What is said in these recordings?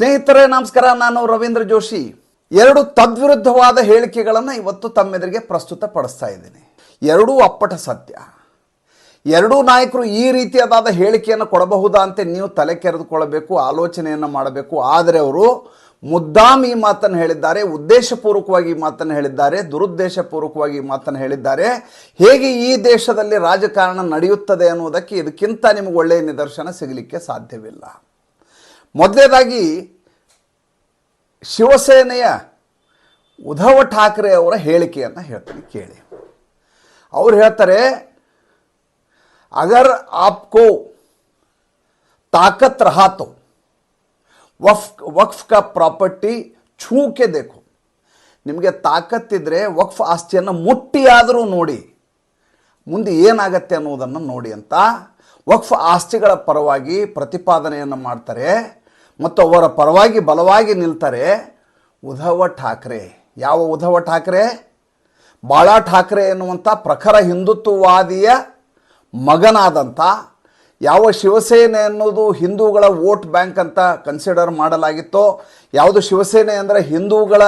ಸ್ನೇಹಿತರೇ, ನಮಸ್ಕಾರ. ನಾನು ರವೀಂದ್ರ ಜೋಶಿ. ಎರಡು ತದ್ವಿರುದ್ಧವಾದ ಹೇಳಿಕೆಗಳನ್ನು ಇವತ್ತು ತಮ್ಮೆದುರಿಗೆ ಪ್ರಸ್ತುತ ಪಡಿಸ್ತಾ ಇದ್ದೀನಿ. ಎರಡೂ ಅಪ್ಪಟ ಸತ್ಯ. ಎರಡೂ ನಾಯಕರು ಈ ರೀತಿಯಾದ ಹೇಳಿಕೆಯನ್ನು ಕೊಡಬಹುದಾ ಅಂತ ನೀವು ತಲೆ ಕೆರೆದುಕೊಳ್ಳಬೇಕು, ಆಲೋಚನೆಯನ್ನು ಮಾಡಬೇಕು. ಆದರೆ ಅವರು ಮುದ್ದಾಮ್ ಈ ಮಾತನ್ನು ಹೇಳಿದ್ದಾರೆ, ಉದ್ದೇಶಪೂರ್ವಕವಾಗಿ ಮಾತನ್ನು ಹೇಳಿದ್ದಾರೆ, ದುರುದ್ದೇಶಪೂರ್ವಕವಾಗಿ ಮಾತನ್ನು ಹೇಳಿದ್ದಾರೆ. ಹೇಗೆ ಈ ದೇಶದಲ್ಲಿ ರಾಜಕಾರಣ ನಡೆಯುತ್ತದೆ ಅನ್ನುವುದಕ್ಕೆ ಇದಕ್ಕಿಂತ ನಿಮಗೆ ಒಳ್ಳೆಯ ನಿದರ್ಶನ ಸಿಗಲಿಕ್ಕೆ ಸಾಧ್ಯವಿಲ್ಲ. ಮೊದಲನೇದಾಗಿ ಶಿವಸೇನೆಯ ಉದ್ಧವ ಠಾಕ್ರೆ ಅವರ ಹೇಳಿಕೆಯನ್ನು ಹೇಳ್ತೀನಿ, ಕೇಳಿ. ಅವ್ರು ಹೇಳ್ತಾರೆ, ಅಗರ್ ಆಪ್ಕೋ ತಾಕತ್ ರಹಾ ತೋ ವಫ್, ವಕ್ಫ್ ಕಾ ಪ್ರಾಪರ್ಟಿ ಛೂಕೆ ಬೇಕು ನಿಮಗೆ ತಾಕತ್ತಿದ್ದರೆ ವಕ್ಫ್ ಆಸ್ತಿಯನ್ನು ಮುಟ್ಟಿಯಾದರೂ ನೋಡಿ, ಮುಂದೆ ಏನಾಗತ್ತೆ ಅನ್ನೋದನ್ನು ನೋಡಿ ಅಂತ ವಕ್ಫ್ ಆಸ್ತಿಗಳ ಪರವಾಗಿ ಪ್ರತಿಪಾದನೆಯನ್ನು ಮಾಡ್ತಾರೆ. ಮತ್ತು ಅವರ ಪರವಾಗಿ ಬಲವಾಗಿ ನಿಲ್ತಾರೆ ಉದ್ಧವ ಠಾಕ್ರೆ. ಯಾವ ಉದ್ಧವ ಠಾಕ್ರೆ? ಬಾಳ ಠಾಕ್ರೆ ಎನ್ನುವಂಥ ಪ್ರಖರ ಹಿಂದುತ್ವವಾದಿಯ ಮಗನಾದಂಥ, ಯಾವ ಶಿವಸೇನೆ ಅನ್ನೋದು ಹಿಂದೂಗಳ ವೋಟ್ ಬ್ಯಾಂಕ್ ಅಂತ ಕನ್ಸಿಡರ್ ಮಾಡಲಾಗಿತ್ತೋ, ಯಾವುದು ಶಿವಸೇನೆ ಅಂದರೆ ಹಿಂದೂಗಳ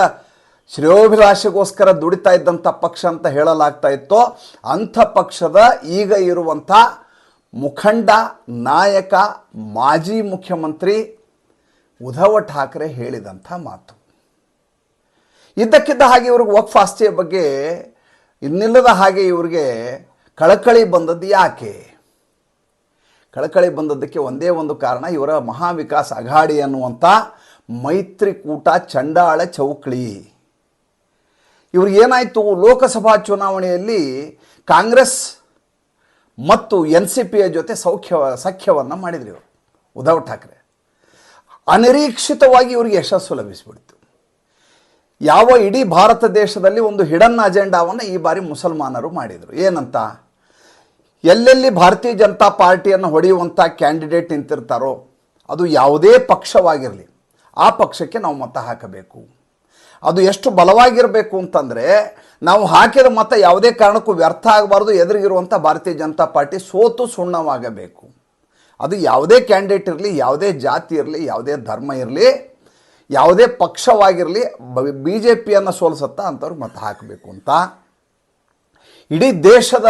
ಶ್ರೇಯೋಭಿಲಾಷೆಗೋಸ್ಕರ ದುಡಿತಾ ಇದ್ದಂಥ ಪಕ್ಷ ಅಂತ ಹೇಳಲಾಗ್ತಾ ಇತ್ತೋ, ಅಂಥ ಪಕ್ಷದ ಈಗ ಇರುವಂಥ ಮುಖಂಡ, ನಾಯಕ, ಮಾಜಿ ಮುಖ್ಯಮಂತ್ರಿ ಉದ್ಧವ ಠಾಕ್ರೆ ಹೇಳಿದಂಥ ಮಾತು. ಇದ್ದಕ್ಕಿದ್ದ ಹಾಗೆ ಇವ್ರಿಗೆ ವಕ್ಫ್ ಆಸ್ತಿಯ ಬಗ್ಗೆ ಇನ್ನಿಲ್ಲದ ಹಾಗೆ ಇವ್ರಿಗೆ ಕಳಕಳಿ ಬಂದದ್ದು ಯಾಕೆ? ಕಳಕಳಿ ಬಂದದ್ದಕ್ಕೆ ಒಂದೇ ಒಂದು ಕಾರಣ, ಇವರ ಮಹಾವಿಕಾಸ್ ಅಘಾಡಿ ಅನ್ನುವಂಥ ಮೈತ್ರಿಕೂಟ ಚಂಡಾಳ ಚೌಕಳಿ. ಇವ್ರಿಗೆ ಏನಾಯಿತು? ಲೋಕಸಭಾ ಚುನಾವಣೆಯಲ್ಲಿ ಕಾಂಗ್ರೆಸ್ ಮತ್ತು ಎನ್ ಸಿ ಪಿಯ ಜೊತೆ ಸೌಖ್ಯ, ಸಖ್ಯವನ್ನು ಮಾಡಿದ್ರು ಇವರು ಉದ್ಧವ್ ಠಾಕ್ರೆ. ಅನಿರೀಕ್ಷಿತವಾಗಿ ಇವರಿಗೆ ಯಶಸ್ಸು ಲಭಿಸಿಬಿಡ್ತು. ಯಾವ ಇಡೀ ಭಾರತ ದೇಶದಲ್ಲಿ ಒಂದು ಹಿಡನ್ ಅಜೆಂಡಾವನ್ನು ಈ ಬಾರಿ ಮುಸಲ್ಮಾನರು ಮಾಡಿದರು. ಏನಂತ? ಎಲ್ಲೆಲ್ಲಿ ಭಾರತೀಯ ಜನತಾ ಪಾರ್ಟಿಯನ್ನು ಹೊಡೆಯುವಂಥ ಕ್ಯಾಂಡಿಡೇಟ್ ನಿಂತಿರ್ತಾರೋ, ಅದು ಯಾವುದೇ ಪಕ್ಷವಾಗಿರಲಿ, ಆ ಪಕ್ಷಕ್ಕೆ ನಾವು ಮತ ಹಾಕಬೇಕು. ಅದು ಎಷ್ಟು ಬಲವಾಗಿರಬೇಕು ಅಂತಂದರೆ, ನಾವು ಹಾಕಿದ ಮತ ಯಾವುದೇ ಕಾರಣಕ್ಕೂ ವ್ಯರ್ಥ ಆಗಬಾರ್ದು ಎದುರಿಗಿರುವಂಥ ಭಾರತೀಯ ಜನತಾ ಪಾರ್ಟಿ ಸೋತು ಸುಣ್ಣವಾಗಬೇಕು. ಅದು ಯಾವುದೇ ಕ್ಯಾಂಡಿಡೇಟ್ ಇರಲಿ, ಯಾವುದೇ ಜಾತಿ ಇರಲಿ, ಯಾವುದೇ ಧರ್ಮ ಇರಲಿ, ಯಾವುದೇ ಪಕ್ಷವಾಗಿರಲಿ, ಬಿ ಜೆ ಪಿಯನ್ನು ಸೋಲಿಸುತ್ತಾ ಅಂಥವ್ರು ಮತ ಹಾಕಬೇಕು ಅಂತ. ಇಡೀ ದೇಶದ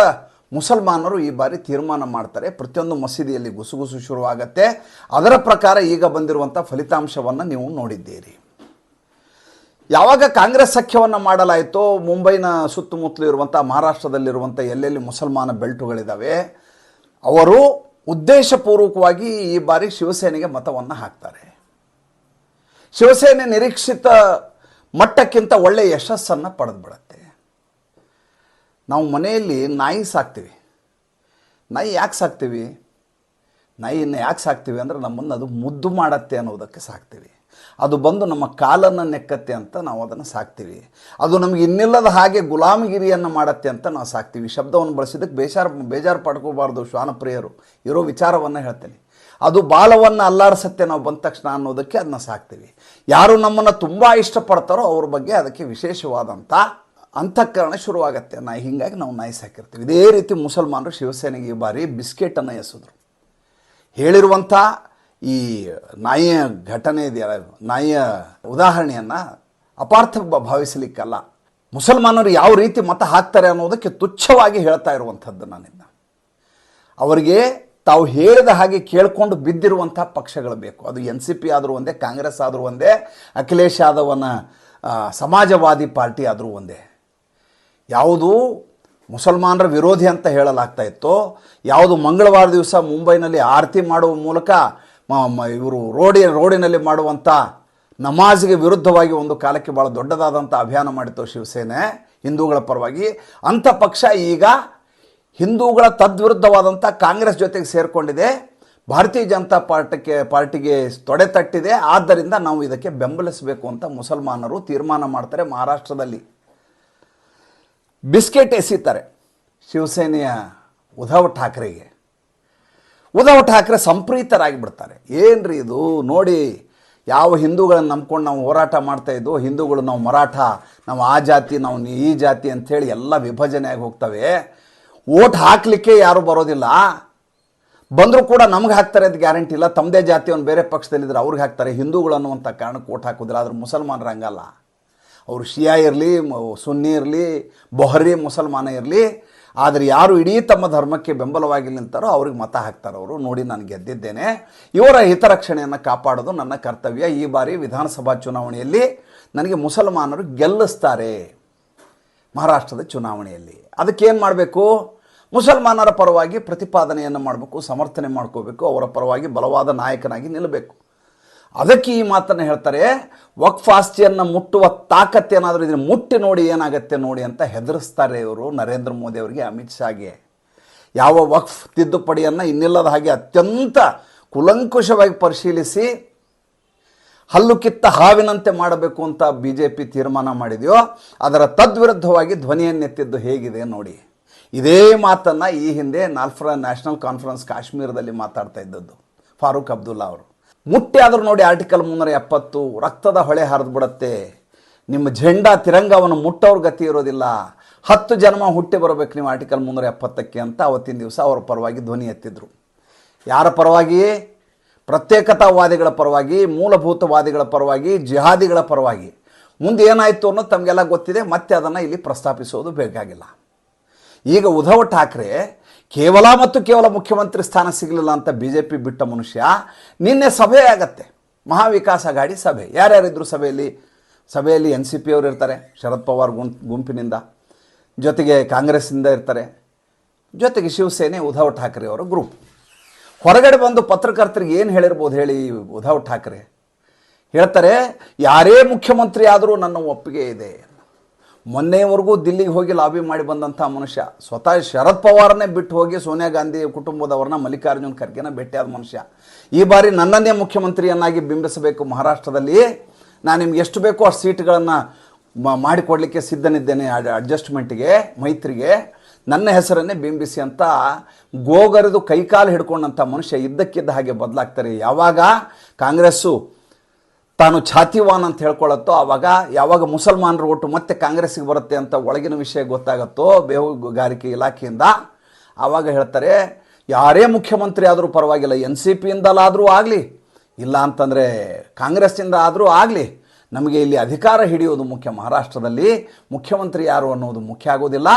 ಮುಸಲ್ಮಾನರು ಈ ಬಾರಿ ತೀರ್ಮಾನ ಮಾಡ್ತಾರೆ. ಪ್ರತಿಯೊಂದು ಮಸೀದಿಯಲ್ಲಿ ಗುಸುಗುಸು ಶುರುವಾಗತ್ತೆ. ಅದರ ಪ್ರಕಾರ ಈಗ ಬಂದಿರುವಂಥ ಫಲಿತಾಂಶವನ್ನು ನೀವು ನೋಡಿದ್ದೀರಿ. ಯಾವಾಗ ಕಾಂಗ್ರೆಸ್ ಸಖ್ಯವನ್ನು ಮಾಡಲಾಯಿತೋ, ಮುಂಬೈನ ಸುತ್ತಮುತ್ತಲು ಇರುವಂಥ ಮಹಾರಾಷ್ಟ್ರದಲ್ಲಿರುವಂಥ ಎಲ್ಲೆಲ್ಲಿ ಮುಸಲ್ಮಾನ ಬೆಲ್ಟುಗಳಿದ್ದಾವೆ ಅವರು ಉದ್ದೇಶಪೂರ್ವಕವಾಗಿ ಈ ಬಾರಿ ಶಿವಸೇನೆಗೆ ಮತವನ್ನು ಹಾಕ್ತಾರೆ. ಶಿವಸೇನೆ ನಿರೀಕ್ಷಿತ ಮಟ್ಟಕ್ಕಿಂತ ಒಳ್ಳೆಯ ಯಶಸ್ಸನ್ನು ಪಡೆದುಬಿಡತ್ತೆ. ನಾವು ಮನೆಯಲ್ಲಿ ನಾಯಿ ಸಾಕ್ತೀವಿ. ನಾಯಿ ಯಾಕೆ ಸಾಕ್ತೀವಿ? ನಾಯಿಯನ್ನು ಯಾಕೆ ಸಾಕ್ತೀವಿ ಅಂದರೆ ನಮ್ಮನ್ನು ಅದು ಮುದ್ದು ಮಾಡತ್ತೆ ಅನ್ನೋದಕ್ಕೆ ಸಾಕ್ತೀವಿ. ಅದು ಬಂದು ನಮ್ಮ ಕಾಲನ್ನು ನೆಕ್ಕತ್ತೆ ಅಂತ ನಾವು ಅದನ್ನು ಸಾಕ್ತೀವಿ. ಅದು ನಮಗೆ ಇನ್ನಿಲ್ಲದ ಹಾಗೆ ಗುಲಾಮಗಿರಿಯನ್ನು ಮಾಡತ್ತೆ ಅಂತ ನಾವು ಸಾಕ್ತೀವಿ. ಶಬ್ದವನ್ನು ಬಳಸಿದ್ದಕ್ಕೆ ಬೇಜಾರು ಬೇಜಾರು ಪಡ್ಕೋಬಾರ್ದು ಶ್ವಾನಪ್ರಿಯರು. ಇರೋ ವಿಚಾರವನ್ನು ಹೇಳ್ತೇನೆ. ಅದು ಬಾಲವನ್ನು ಅಲ್ಲಾಡಿಸತ್ತೆ ನಾವು ಬಂದ ತಕ್ಷಣ ಅನ್ನೋದಕ್ಕೆ ಅದನ್ನ ಸಾಕ್ತೀವಿ. ಯಾರು ನಮ್ಮನ್ನು ತುಂಬ ಇಷ್ಟಪಡ್ತಾರೋ ಅವ್ರ ಬಗ್ಗೆ ಅದಕ್ಕೆ ವಿಶೇಷವಾದಂಥ ಅಂತಃಕರಣ ಶುರುವಾಗತ್ತೆ. ನಾ ಹೀಗಾಗಿ ನಾವು ನಾಯಿ ಸಾಕಿರ್ತೀವಿ. ಇದೇ ರೀತಿ ಮುಸಲ್ಮಾನರು ಶಿವಸೇನೆಗೆ ಈ ಬಾರಿ ಬಿಸ್ಕೆಟನ್ನು ಎಸೆದ್ರು. ಹೇಳಿರುವಂಥ ಈ ನಾಯಿಯ ಘಟನೆ ಇದೆಯಲ್ಲ, ನಾಯಿಯ ಉದಾಹರಣೆಯನ್ನು ಅಪಾರ್ಥ ಭಾವಿಸಲಿಕ್ಕಲ್ಲ. ಮುಸಲ್ಮಾನರು ಯಾವ ರೀತಿ ಮತ ಹಾಕ್ತಾರೆ ಅನ್ನೋದಕ್ಕೆ ತುಚ್ಛವಾಗಿ ಹೇಳ್ತಾ ಇರುವಂಥದ್ದು ನಾನಿನ್ನ ಅವರಿಗೆ ತಾವು ಹೇಳಿದ ಹಾಗೆ ಕೇಳಿಕೊಂಡು ಬಿದ್ದಿರುವಂಥ ಪಕ್ಷಗಳು ಬೇಕು. ಅದು ಎನ್ ಸಿ ಪಿ ಆದರೂ ಒಂದೇ, ಕಾಂಗ್ರೆಸ್ ಆದರೂ ಒಂದೇ, ಅಖಿಲೇಶ್ ಯಾದವನ ಸಮಾಜವಾದಿ ಪಾರ್ಟಿ ಆದರೂ ಒಂದೇ. ಯಾವುದು ಮುಸಲ್ಮಾನರ ವಿರೋಧಿ ಅಂತ ಹೇಳಲಾಗ್ತಾ ಇತ್ತು. ಯಾವುದು ಮಂಗಳವಾರ ದಿವಸ ಮುಂಬೈನಲ್ಲಿ ಆರತಿ ಮಾಡುವ ಮೂಲಕ ಇವರು ರೋಡಿ, ರೋಡಿನಲ್ಲಿ ಮಾಡುವಂಥ ನಮಾಜ್ಗೆ ವಿರುದ್ಧವಾಗಿ ಒಂದು ಕಾಲಕ್ಕೆ ಭಾಳ ದೊಡ್ಡದಾದಂಥ ಅಭಿಯಾನ ಮಾಡಿತ್ತು ಶಿವಸೇನೆ ಹಿಂದೂಗಳ ಪರವಾಗಿ. ಅಂಥ ಪಕ್ಷ ಈಗ ಹಿಂದೂಗಳ ತದ್ವಿರುದ್ಧವಾದಂಥ ಕಾಂಗ್ರೆಸ್ ಜೊತೆಗೆ ಸೇರಿಕೊಂಡಿದೆ. ಭಾರತೀಯ ಜನತಾ ಪಾರ್ಟಿಗೆ ಪಾರ್ಟಿಗೆ ತೊಡೆ ತಟ್ಟಿದೆ. ಆದ್ದರಿಂದ ನಾವು ಇದಕ್ಕೆ ಬೆಂಬಲಿಸಬೇಕು ಅಂತ ಮುಸಲ್ಮಾನರು ತೀರ್ಮಾನ ಮಾಡ್ತಾರೆ ಮಹಾರಾಷ್ಟ್ರದಲ್ಲಿ. ಬಿಸ್ಕೆಟ್ ಎಸೀತಾರೆ ಶಿವಸೇನೆಯ ಉದ್ಧವ್ ಠಾಕ್ರೆಗೆ. ಉದ್ಧವ್ ಠಾಕ್ರೆ ಸಂಪ್ರೀತರಾಗಿ ಬಿಡ್ತಾರೆ ಏನ್ರಿ ಇದು? ನೋಡಿ, ಯಾವ ಹಿಂದೂಗಳನ್ನು ನಂಬ್ಕೊಂಡು ನಾವು ಹೋರಾಟ ಮಾಡ್ತಾ ಇದ್ವು, ಹಿಂದೂಗಳು ನಾವು ಮರಾಠ, ನಾವು ಆ ಜಾತಿ, ನಾವು ಈ ಜಾತಿ ಅಂಥೇಳಿ ಎಲ್ಲ ವಿಭಜನೆ ಆಗಿ ಹೋಗ್ತವೆ. ಓಟ್ ಹಾಕಲಿಕ್ಕೆ ಯಾರೂ ಬರೋದಿಲ್ಲ. ಬಂದರೂ ಕೂಡ ನಮ್ಗೆ ಹಾಕ್ತಾರೆ ಅಂತ ಗ್ಯಾರಂಟಿ ಇಲ್ಲ. ತಮ್ಮದೇ ಜಾತಿಯವನು ಬೇರೆ ಪಕ್ಷದಲ್ಲಿದ್ದರೆ ಅವ್ರಿಗೆ ಹಾಕ್ತಾರೆ. ಹಿಂದೂಗಳು ಅನ್ನುವಂಥ ಕಾರಣಕ್ಕೆ ಓಟ್ ಹಾಕೋದಿಲ್ಲ. ಆದರೆ ಮುಸಲ್ಮಾನರು ಹಂಗಲ್ಲ. ಅವರು ಶಿಯಾ ಇರಲಿ ಸುನ್ನಿ ಇರಲಿ, ಬೊಹರಿ ಮುಸಲ್ಮಾನ ಇರಲಿ ಆದರೆ ಯಾರು ಇಡೀ ತಮ್ಮ ಧರ್ಮಕ್ಕೆ ಬೆಂಬಲವಾಗಿ ನಿಂತಾರೋ ಅವ್ರಿಗೆ ಮತ ಹಾಕ್ತಾರೆ ಅವರು. ನೋಡಿ ನಾನು ಗೆದ್ದಿದ್ದೇನೆ. ಇವರ ಹಿತರಕ್ಷಣೆಯನ್ನು ಕಾಪಾಡೋದು ನನ್ನ ಕರ್ತವ್ಯ. ಈ ಬಾರಿ ವಿಧಾನಸಭಾ ಚುನಾವಣೆಯಲ್ಲಿ ನನಗೆ ಮುಸಲ್ಮಾನರು ಗೆಲ್ಲಿಸ್ತಾರೆ ಮಹಾರಾಷ್ಟ್ರದ ಚುನಾವಣೆಯಲ್ಲಿ. ಅದಕ್ಕೇನು ಮಾಡಬೇಕು? ಮುಸಲ್ಮಾನರ ಪರವಾಗಿ ಪ್ರತಿಪಾದನೆಯನ್ನು ಮಾಡಬೇಕು, ಸಮರ್ಥನೆ ಮಾಡ್ಕೋಬೇಕು, ಅವರ ಪರವಾಗಿ ಬಲವಾದ ನಾಯಕನಾಗಿ ನಿಲ್ಲಬೇಕು ಅದಕ್ಕೆ ಈ ಮಾತನ್ನು ಹೇಳ್ತಾರೆ ವಕ್ಫಾಸ್ತಿಯನ್ನು ಮುಟ್ಟುವ ಮುಟ್ಟುವ ತಾಕತ್ತೇನಾದರೂ ಇದನ್ನು ಮುಟ್ಟಿ ನೋಡಿ ಏನಾಗುತ್ತೆ ನೋಡಿ ಅಂತ ಹೆದರಿಸ್ತಾರೆ ಇವರು ನರೇಂದ್ರ ಮೋದಿ ಅವರಿಗೆ ಅಮಿತ್ ಶಾಗೆ. ಯಾವ ವಕ್ಫ್ ತಿದ್ದುಪಡಿಯನ್ನು ಇನ್ನಿಲ್ಲದ ಹಾಗೆ ಅತ್ಯಂತ ಕುಲಂಕುಷವಾಗಿ ಪರಿಶೀಲಿಸಿ, ಹಲ್ಲು ಕಿತ್ತ ಹಾವಿನಂತೆ ಮಾಡಬೇಕು ಅಂತ ಬಿ ಜೆ ಪಿ ತೀರ್ಮಾನ ಮಾಡಿದೆಯೋ, ಅದರ ತದ್ವಿರುದ್ಧವಾಗಿ ಧ್ವನಿಯನ್ನೆತ್ತಿದ್ದು ಹೇಗಿದೆ ನೋಡಿ. ಇದೇ ಮಾತನ್ನು ಈ ಹಿಂದೆ ನಾಲ್ಫ್ರ ನ್ಯಾಷನಲ್ ಕಾನ್ಫರೆನ್ಸ್ ಕಾಶ್ಮೀರದಲ್ಲಿ ಮಾತಾಡ್ತಾ ಇದ್ದದ್ದು, ಫಾರೂಕ್ ಅಬ್ದುಲ್ಲಾ ಅವರು. ಮುಟ್ಟಿ ಆದರೂ ನೋಡಿ ಆರ್ಟಿಕಲ್ ಮುನ್ನೂರ ಎಪ್ಪತ್ತು, ರಕ್ತದ ಹೊಳೆ ಹರಿದು ಬಿಡುತ್ತೆ. ನಿಮ್ಮ ಝೆಂಡಾ ತಿರಂಗವನ್ನು ಮುಟ್ಟೋರ್ ಗತಿ ಇರೋದಿಲ್ಲ. ಹತ್ತು ಜನ್ಮ ಹುಟ್ಟಿ ಬರಬೇಕು ನೀವು ಆರ್ಟಿಕಲ್ ಮುನ್ನೂರ ಎಪ್ಪತ್ತಕ್ಕೆ ಅಂತ ಅವತ್ತಿನ ದಿವಸ ಅವರ ಪರವಾಗಿ ಧ್ವನಿ ಎತ್ತಿದ್ರು. ಯಾರ ಪರವಾಗಿ ಪ್ರತ್ಯೇಕತಾವಾದಿಗಳ ಪರವಾಗಿ, ಮೂಲಭೂತವಾದಿಗಳ ಪರವಾಗಿ, ಜಿಹಾದಿಗಳ ಪರವಾಗಿ. ಮುಂದೆ ಏನಾಯಿತು ಅನ್ನೋದು ತಮಗೆಲ್ಲ ಗೊತ್ತಿದೆ, ಮತ್ತೆ ಅದನ್ನು ಇಲ್ಲಿ ಪ್ರಸ್ತಾಪಿಸೋದು ಬೇಕಾಗಿಲ್ಲ. ಈಗ ಉದ್ಧವ್ ಠಾಕ್ರೆ ಕೇವಲ ಮತ್ತು ಕೇವಲ ಮುಖ್ಯಮಂತ್ರಿ ಸ್ಥಾನ ಸಿಗಲಿಲ್ಲ ಅಂತ ಬಿ ಜೆ ಪಿ ಬಿಟ್ಟ ಮನುಷ್ಯ ನಿನ್ನೆ ಸಭೆ ಆಗತ್ತೆ. ಮಹಾವಿಕಾಸ ಗಾಡಿ ಸಭೆ. ಯಾರ್ಯಾರಿದ್ರು ಸಭೆಯಲ್ಲಿ? ಸಭೆಯಲ್ಲಿ ಎನ್ ಸಿ ಪಿ ಅವರು ಇರ್ತಾರೆ, ಶರದ್ ಪವಾರ್ ಗುಂಪಿನಿಂದ. ಜೊತೆಗೆ ಕಾಂಗ್ರೆಸ್ಸಿಂದ ಇರ್ತಾರೆ. ಜೊತೆಗೆ ಶಿವಸೇನೆ ಉದ್ಧವ್ ಠಾಕ್ರೆ ಅವರ ಗ್ರೂಪ್ ಹೊರಗಡೆ ಬಂದು ಪತ್ರಕರ್ತರಿಗೆ ಏನು ಹೇಳಿರ್ಬೋದು ಹೇಳಿ ಉದ್ಧವ್ ಠಾಕ್ರೆ. ಹೇಳ್ತಾರೆ, ಯಾರೇ ಮುಖ್ಯಮಂತ್ರಿ ಆದರೂ ನನ್ನ ಒಪ್ಪಿಗೆ ಇದೆ ಮೊನ್ನೆವರೆಗೂ ದಿಲ್ಲಿಗೆ ಹೋಗಿ ಲಾಬಿ ಮಾಡಿ ಬಂದಂಥ ಮನುಷ್ಯ, ಸ್ವತಃ ಶರದ್ ಪವಾರನ್ನೇ ಬಿಟ್ಟು ಹೋಗಿ ಸೋನಿಯಾ ಗಾಂಧಿ ಕುಟುಂಬದವ್ರನ್ನ ಮಲ್ಲಿಕಾರ್ಜುನ್ ಖರ್ಗೆನ ಭೇಟಿಯಾದ ಮನುಷ್ಯ. ಈ ಬಾರಿ ನನ್ನನ್ನೇ ಮುಖ್ಯಮಂತ್ರಿಯನ್ನಾಗಿ ಬಿಂಬಿಸಬೇಕು ಮಹಾರಾಷ್ಟ್ರದಲ್ಲಿ. ನಾನು ನಿಮ್ಗೆ ಎಷ್ಟು ಬೇಕೋ ಅಷ್ಟು ಸೀಟ್ಗಳನ್ನು ಮಾಡಿಕೊಡ್ಲಿಕ್ಕೆ ಸಿದ್ಧನಿದ್ದೇನೆ ಅಡ್ಜಸ್ಟ್ಮೆಂಟ್ಗೆ, ಮೈತ್ರಿಗೆ. ನನ್ನ ಹೆಸರನ್ನೇ ಬಿಂಬಿಸಿ ಅಂತ ಗೋಗರೆದು ಕೈಕಾಲು ಹಿಡ್ಕೊಂಡಂಥ ಮನುಷ್ಯ ಇದ್ದಕ್ಕಿದ್ದ ಹಾಗೆ ಬದಲಾಗ್ತಾರೆ. ಯಾವಾಗ? ಕಾಂಗ್ರೆಸ್ಸು ತಾನು ಛಾತಿವಾನ್ ಅಂತ ಹೇಳ್ಕೊಳ್ಳುತ್ತೋ, ಆವಾಗ ಯಾವಾಗ ಮುಸಲ್ಮಾನರು ಒಟ್ಟು ಮತ್ತೆ ಕಾಂಗ್ರೆಸ್ಗೆ ಬರುತ್ತೆ ಅಂತ ಒಳಗಿನ ವಿಷಯ ಗೊತ್ತಾಗುತ್ತೋ, ಬೇಹುಗಾರಿಕೆ ಇಲಾಖೆಯಿಂದ, ಆವಾಗ ಹೇಳ್ತಾರೆ, ಯಾರೇ ಮುಖ್ಯಮಂತ್ರಿ ಆದರೂ ಪರವಾಗಿಲ್ಲ, ಎನ್ ಸಿ ಪಿಯಿಂದಲಾದರೂ ಆಗಲಿ, ಇಲ್ಲ ಅಂತಂದರೆ ಕಾಂಗ್ರೆಸ್ನಿಂದ ಆದರೂ ಆಗಲಿ, ನಮಗೆ ಇಲ್ಲಿ ಅಧಿಕಾರ ಹಿಡಿಯೋದು ಮುಖ್ಯ. ಮಹಾರಾಷ್ಟ್ರದಲ್ಲಿ ಮುಖ್ಯಮಂತ್ರಿ ಯಾರು ಅನ್ನೋದು ಮುಖ್ಯ ಆಗೋದಿಲ್ಲ.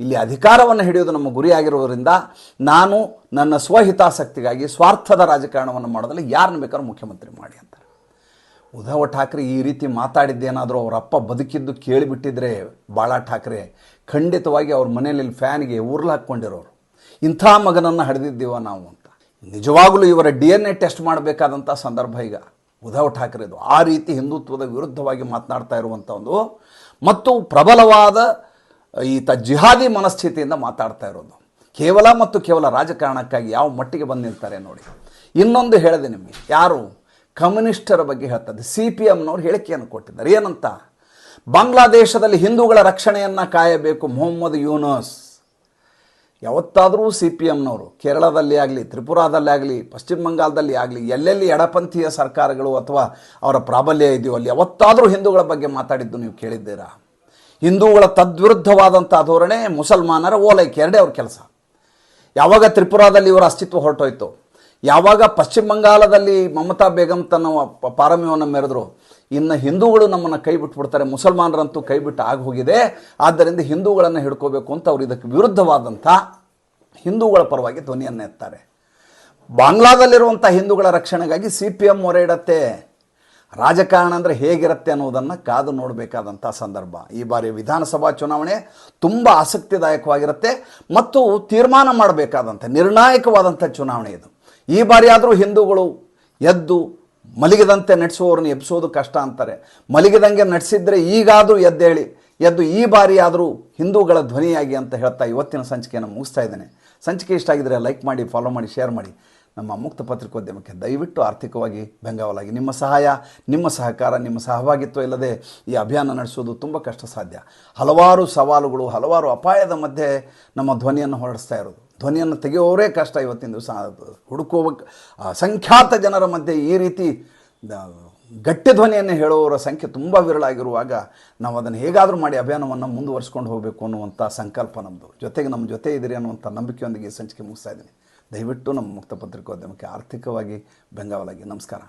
ಇಲ್ಲಿ ಅಧಿಕಾರವನ್ನು ಹಿಡಿಯೋದು ನಮ್ಮ ಗುರಿಯಾಗಿರೋದ್ರಿಂದ ನಾನು ನನ್ನ ಸ್ವಹಿತಾಸಕ್ತಿಗಾಗಿ, ಸ್ವಾರ್ಥದ ರಾಜಕಾರಣವನ್ನು ಮಾಡೋದಲ್ಲಿ ಯಾರನ್ನ ಬೇಕಾದ್ರೂ ಮುಖ್ಯಮಂತ್ರಿ ಮಾಡಿ ಅಂತಾರೆ. ಉದ್ಧವ್ ಠಾಕ್ರೆ ಈ ರೀತಿ ಮಾತಾಡಿದ್ದೇನಾದರೂ ಅವರ ಅಪ್ಪ ಬದುಕಿದ್ದು ಕೇಳಿಬಿಟ್ಟಿದ್ರೆ ಬಾಳಾ ಠಾಕ್ರೆ. ಖಂಡಿತವಾಗಿ ಅವ್ರ ಮನೆಯಲ್ಲಿ ಫ್ಯಾನ್ಗೆ ಉರ್ಲು ಹಾಕ್ಕೊಂಡಿರೋರು. ಇಂಥ ಮಗನನ್ನು ಹಡೆದಿದ್ದೀವ ನಾವು ಅಂತ. ನಿಜವಾಗಲೂ ಇವರ ಡಿ ಎನ್ ಎ ಟೆಸ್ಟ್ ಮಾಡಬೇಕಾದಂಥ ಸಂದರ್ಭ ಈಗ. ಉದ್ಧವ್ ಠಾಕ್ರೆದು. ಆ ರೀತಿ ಹಿಂದುತ್ವದ ವಿರುದ್ಧವಾಗಿ ಮಾತನಾಡ್ತಾ ಇರುವಂಥ ಒಂದು ಮತ್ತು ಪ್ರಬಲವಾದ ಈತ ಜಿಹಾದಿ ಮನಸ್ಥಿತಿಯಿಂದ ಮಾತಾಡ್ತಾ ಇರೋದು. ಕೇವಲ ಮತ್ತು ಕೇವಲ ರಾಜಕಾರಣಕ್ಕಾಗಿ ಯಾವ ಮಟ್ಟಿಗೆ ಬಂದು ನಿಲ್ತಾರೆ ನೋಡಿ. ಇನ್ನೊಂದು ಹೇಳಿದೆ ನಿಮಗೆ. ಯಾರು? ಕಮ್ಯುನಿಸ್ಟರ ಬಗ್ಗೆ ಹೇಳ್ತದೆ. ಸಿ ಪಿ ಎಮ್ನವ್ರು ಹೇಳಿಕೆಯನ್ನು ಕೊಟ್ಟಿದ್ದಾರೆ. ಏನಂತ? ಬಾಂಗ್ಲಾದೇಶದಲ್ಲಿ ಹಿಂದೂಗಳ ರಕ್ಷಣೆಯನ್ನು ಕಾಯಬೇಕು ಮೊಹಮ್ಮದ್ ಯೂನಸ್. ಯಾವತ್ತಾದರೂ ಸಿ ಪಿ ಎಮ್ನವರು ಕೇರಳದಲ್ಲಿ ಆಗಲಿ, ತ್ರಿಪುರಾದಲ್ಲಿ ಆಗಲಿ, ಪಶ್ಚಿಮ ಬಂಗಾಳದಲ್ಲಿ ಆಗಲಿ, ಎಲ್ಲೆಲ್ಲಿ ಎಡಪಂಥೀಯ ಸರ್ಕಾರಗಳು ಅಥವಾ ಅವರ ಪ್ರಾಬಲ್ಯ ಇದೆಯೋ ಅಲ್ಲಿ ಯಾವತ್ತಾದರೂ ಹಿಂದೂಗಳ ಬಗ್ಗೆ ಮಾತಾಡಿದ್ದು ನೀವು ಕೇಳಿದ್ದೀರಾ? ಹಿಂದೂಗಳ ತದ್ವಿರುದ್ಧವಾದಂಥ ಧೋರಣೆ ಮುಸಲ್ಮಾನರ ಓಲೈಕೆ, ಎರಡೇ ಅವ್ರ ಕೆಲಸ. ಯಾವಾಗ ತ್ರಿಪುರಾದಲ್ಲಿ ಇವರ ಅಸ್ತಿತ್ವ ಹೊರಟೋಯ್ತು? ಯಾವಾಗ ಪಶ್ಚಿಮ ಬಂಗಾಳದಲ್ಲಿ ಮಮತಾ ಬೇಗಂ ತನ್ನ ಪಾರಮ್ಯವನ್ನು ಮೆರೆದ್ರು, ಇನ್ನು ಹಿಂದೂಗಳು ನಮ್ಮನ್ನು ಕೈ ಬಿಟ್ಬಿಡ್ತಾರೆ ಮುಸಲ್ಮಾನರಂತೂ ಕೈ ಬಿಟ್ಟು ಆಗಿ ಹೋಗಿದೆ, ಆದ್ದರಿಂದ ಹಿಂದೂಗಳನ್ನು ಹಿಡ್ಕೋಬೇಕು ಅಂತ ಅವರು ಇದಕ್ಕೆ ವಿರುದ್ಧವಾದಂಥ ಹಿಂದೂಗಳ ಪರವಾಗಿ ಧ್ವನಿಯನ್ನು ಎತ್ತಾರೆ. ಬಾಂಗ್ಲಾದಲ್ಲಿರುವಂಥ ಹಿಂದೂಗಳ ರಕ್ಷಣೆಗಾಗಿ ಸಿ ಪಿ ಎಂ ಮೊರೆ ಇಡತ್ತೆ ರಾಜಕಾರಣ ಅಂದರೆ ಹೇಗಿರುತ್ತೆ ಅನ್ನೋದನ್ನು ಕಾದು ನೋಡಬೇಕಾದಂಥ ಸಂದರ್ಭ. ಈ ಬಾರಿ ವಿಧಾನಸಭಾ ಚುನಾವಣೆ ತುಂಬ ಆಸಕ್ತಿದಾಯಕವಾಗಿರುತ್ತೆ ಮತ್ತು ತೀರ್ಮಾನ ಮಾಡಬೇಕಾದಂಥ ನಿರ್ಣಾಯಕವಾದಂಥ ಚುನಾವಣೆ ಇದು. ಈ ಬಾರಿಯಾದರೂ ಹಿಂದೂಗಳು ಎದ್ದು ಮಲಗಿದಂತೆ ನಡೆಸುವವ್ರನ್ನ ಎಬ್ಬಿಸೋದು ಕಷ್ಟ ಅಂತಾರೆ. ಮಲಗಿದಂಗೆ ನಡೆಸಿದ್ರೆ ಈಗಾದರೂ ಎದ್ದೇಳಿ, ಎದ್ದು ಈ ಬಾರಿ ಆದರೂ ಹಿಂದೂಗಳ ಧ್ವನಿಯಾಗಿ ಅಂತ ಹೇಳ್ತಾ ಇವತ್ತಿನ ಸಂಚಿಕೆಯನ್ನು ಮುಗಿಸ್ತಾ ಇದ್ದೇನೆ. ಸಂಚಿಕೆ ಇಷ್ಟ ಆಗಿದ್ರೆ ಲೈಕ್ ಮಾಡಿ, ಫಾಲೋ ಮಾಡಿ, ಶೇರ್ ಮಾಡಿ. ನಮ್ಮ ಮುಕ್ತ ಪತ್ರಿಕೋದ್ಯಮಕ್ಕೆ ದಯವಿಟ್ಟು ಆರ್ಥಿಕವಾಗಿ ಬೆಂಗಾವಲಾಗಿ. ನಿಮ್ಮ ಸಹಾಯ, ನಿಮ್ಮ ಸಹಕಾರ, ನಿಮ್ಮ ಸಹಭಾಗಿತ್ವ ಇಲ್ಲದೆ ಈ ಅಭಿಯಾನ ನಡೆಸೋದು ತುಂಬ ಕಷ್ಟ ಸಾಧ್ಯ ಹಲವಾರು ಸವಾಲುಗಳು, ಹಲವಾರು ಅಪಾಯದ ಮಧ್ಯೆ ನಮ್ಮ ಧ್ವನಿಯನ್ನು ಹೊರಡಿಸ್ತಾ ಇರೋದು. ಧ್ವನಿಯನ್ನು ತೆಗೆಯೋರೇ ಕಷ್ಟ ಇವತ್ತಿನ ದಿವಸ. ಹುಡುಕುವ ಅಸಂಖ್ಯಾತ ಜನರ ಮಧ್ಯೆ ಈ ರೀತಿ ಗಟ್ಟಿ ಧ್ವನಿಯನ್ನು ಹೇಳುವವರ ಸಂಖ್ಯೆ ತುಂಬ ವಿರಳಾಗಿರುವಾಗ ನಾವು ಅದನ್ನು ಹೇಗಾದರೂ ಮಾಡಿ ಅಭಿಯಾನವನ್ನು ಮುಂದುವರಿಸ್ಕೊಂಡು ಹೋಗಬೇಕು ಅನ್ನುವಂಥ ಸಂಕಲ್ಪ ನಮ್ಮದು ಜೊತೆಗೆ ನಮ್ಮ ಜೊತೆ ಇದ್ದೀರಿ ಅನ್ನುವಂಥ ನಂಬಿಕೆಯೊಂದಿಗೆ ಸಂಚಿಕೆ ಮುಗಿಸ್ತಾ ಇದ್ದೀನಿ. ದಯವಿಟ್ಟು ನಮ್ಮ ಮುಕ್ತ ಪತ್ರಿಕೋದ್ಯಮಕ್ಕೆ ಆರ್ಥಿಕವಾಗಿ ಬೆಂಗಾವಲಾಗಿ. ನಮಸ್ಕಾರ.